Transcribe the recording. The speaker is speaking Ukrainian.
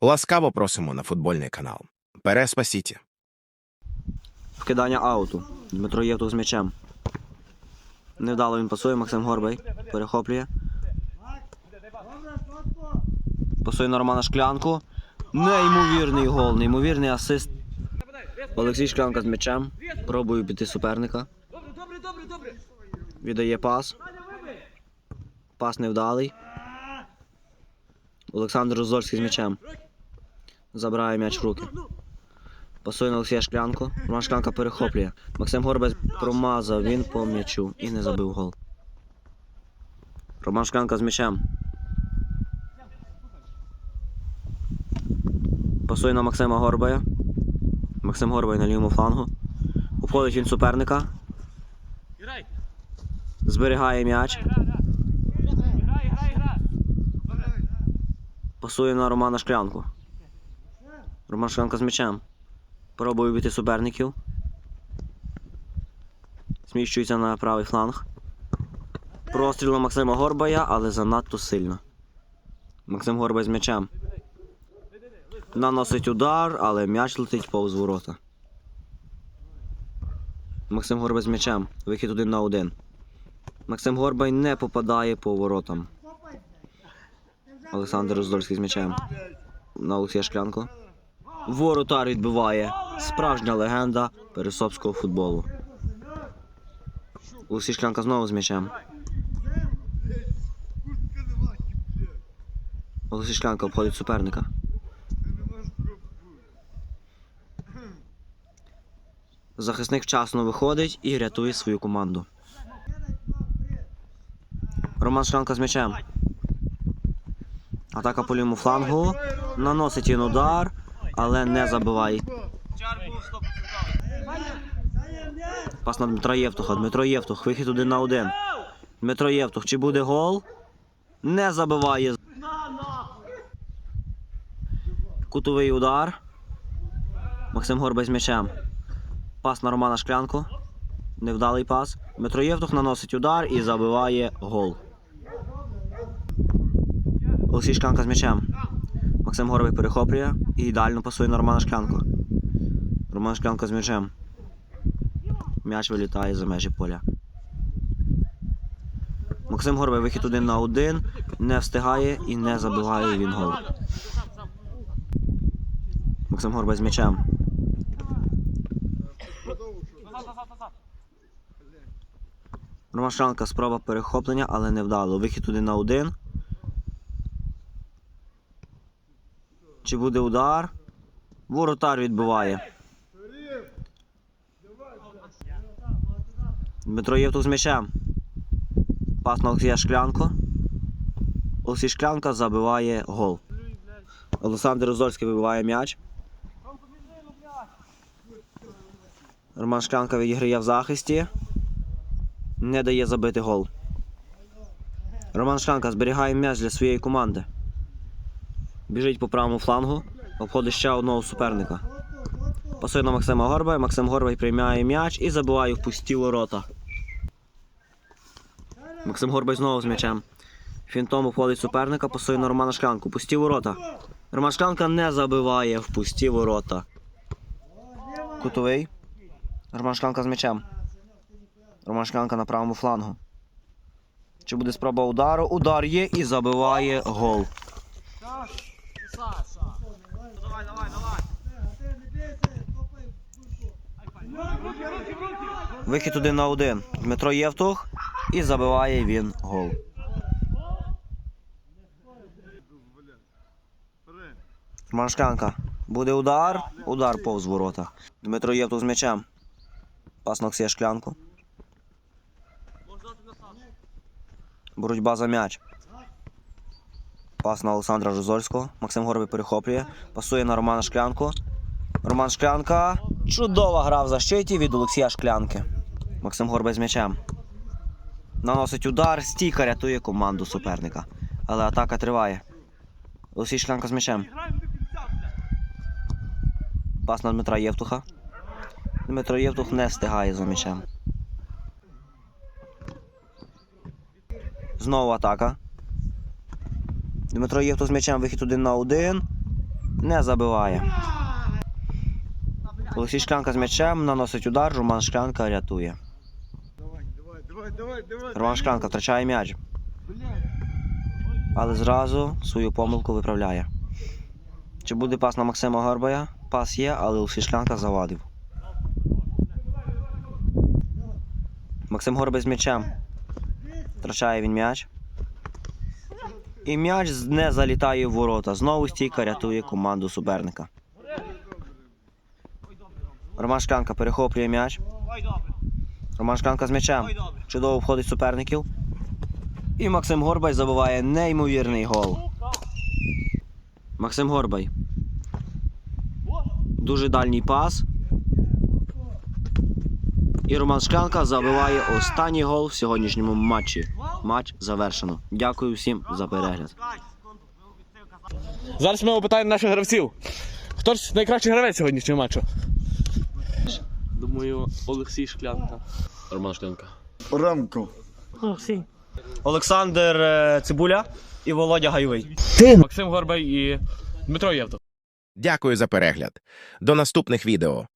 Ласкаво просимо на футбольний канал. Переспа Сіті. Вкидання ауту. Дмитро Євтух з м'ячем. Невдало він пасує, Максим Горбай перехоплює. Пасує на Романа Шклянку. Неймовірний гол, неймовірний асист. Олексій Шклянка з м'ячем. Пробує піти суперника. Віддає пас. Пас невдалий. Олександр Розольський з м'ячем. Забирає м'яч в руки. Пасує на Олексія Шклянку. Роман Шклянка перехоплює. Максим Горбець промазав він по м'ячу і не забив гол. Роман Шклянка з м'ячем. Пасує на Максима Горбая. Максим Горбай на лівому флангу. Обходить він суперника. Зберігає м'яч. Пасує на Романа Шклянку. Роман Шклянка з м'ячем. Пробує обійти суперників. Зміщується на правий фланг. Простріл на Максима Горбая, але занадто сильно. Максим Горбай з м'ячем. Наносить удар, але м'яч летить повз ворота. Максим Горбай з м'ячем. Вихід один на один. Максим Горбай не попадає по воротам. Олександр Роздольський з м'ячем. На Олексія Шклянку. Воротар відбиває справжня легенда пересопського футболу. Олексій Шклянка знову з м'ячем. Олексій Шклянка обходить суперника. Захисник вчасно виходить і рятує свою команду. Роман Шклянка з м'ячем. Атака по лівому флангу. Наносить він удар, але не забиває. Пас на Дмитра Євтуха. Дмитро Євтух. Вихід один на один. Дмитро Євтух. Чи буде гол? Не забиває. Кутовий удар. Максим Горбай з м'ячем. Пас на Романа Шклянку. Невдалий пас. Дмитро Євтух наносить удар і забиває гол. Олексій Шклянка з м'ячем. Максим Горовий перехоплює і ідеально пасує на Романа Шклянку. Роман Шклянка з м'ячем. М'яч вилітає за межі поля. Максим Горовий вихід один на один. Не встигає і не забиває він гол. Максим Горбай з м'ячем. Роман Шклянка спроба перехоплення, але не вдало. Вихід один на один. Чи буде удар? Воротар відбиває. Дмитро Євтух з м'ячем. Пас на Олексія Шклянку. Олексій Шклянка забиває гол. Олександр Розольський вибиває м'яч. Роман Шклянка відіграє в захисті. Не дає забити гол. Роман Шклянка зберігає м'яч для своєї команди. Біжить по правому флангу, обходить ще одного суперника. Пасує на Максима Горбая. Максим Горбай приймає м'яч і забиває в пусті ворота. Максим Горбай знову з м'ячем. Фінтом обходить суперника, пасує на Романа Шклянку. Пусті ворота. Роман Шклянка не забиває в пусті ворота. Кутовий. Роман Шклянка з м'ячем. Роман Шклянка на правому флангу. Чи буде спроба удару? Удар є і забиває гол. Вихід один на один. Дмитро Євтух і забиває він гол. Роман Буде удар. Удар повз ворота. Дмитро Євтух з м'ячем. Пас на Шклянку. Боротьба за м'яч. Пас на Олександра Жозольського. Максим Горбий перехоплює. Пасує на Романа Шклянку. Роман Шклянка. Чудова гра в защиті від Олексія Шклянки. Максим Горбай з м'ячем. Наносить удар, стійка рятує команду суперника. Але атака триває. Олексій Шклянка з м'ячем. Пас на Дмитра Євтуха. Дмитро Євтух не встигає за м'ячем. Знову атака. Дмитро Євтух з м'ячем вихід один на один. Не забиває. Олексій Шклянка з м'ячем наносить удар, Роман Шклянка рятує. Роман Шклянка втрачає м'яч. Але зразу свою помилку виправляє. Чи буде пас на Максима Горбая? Пас є, але Олексій Шклянка завадив. Максим Горбай з м'ячем. Втрачає він м'яч. І м'яч не залітає в ворота. Знову стійка рятує команду суперника. Роман Шклянка перехоплює м'яч. Роман Шклянка з м'ячем. Чудово входить суперників. І Максим Горбай забиває неймовірний гол. Максим Горбай. Дуже дальній пас. І Роман Шклянка забиває останній гол в сьогоднішньому матчі. Матч завершено. Дякую всім за перегляд. Зараз ми опитаємо наших гравців. Хто ж найкращий гравець сьогоднішнього матчу? Думаю, Олексій Шклянка. Роман Шклянка. Рамко. Олександр е, Цибуля і Володя Гайовий. Максим Горбай і Дмитро Євтов. Дякую за перегляд. До наступних відео.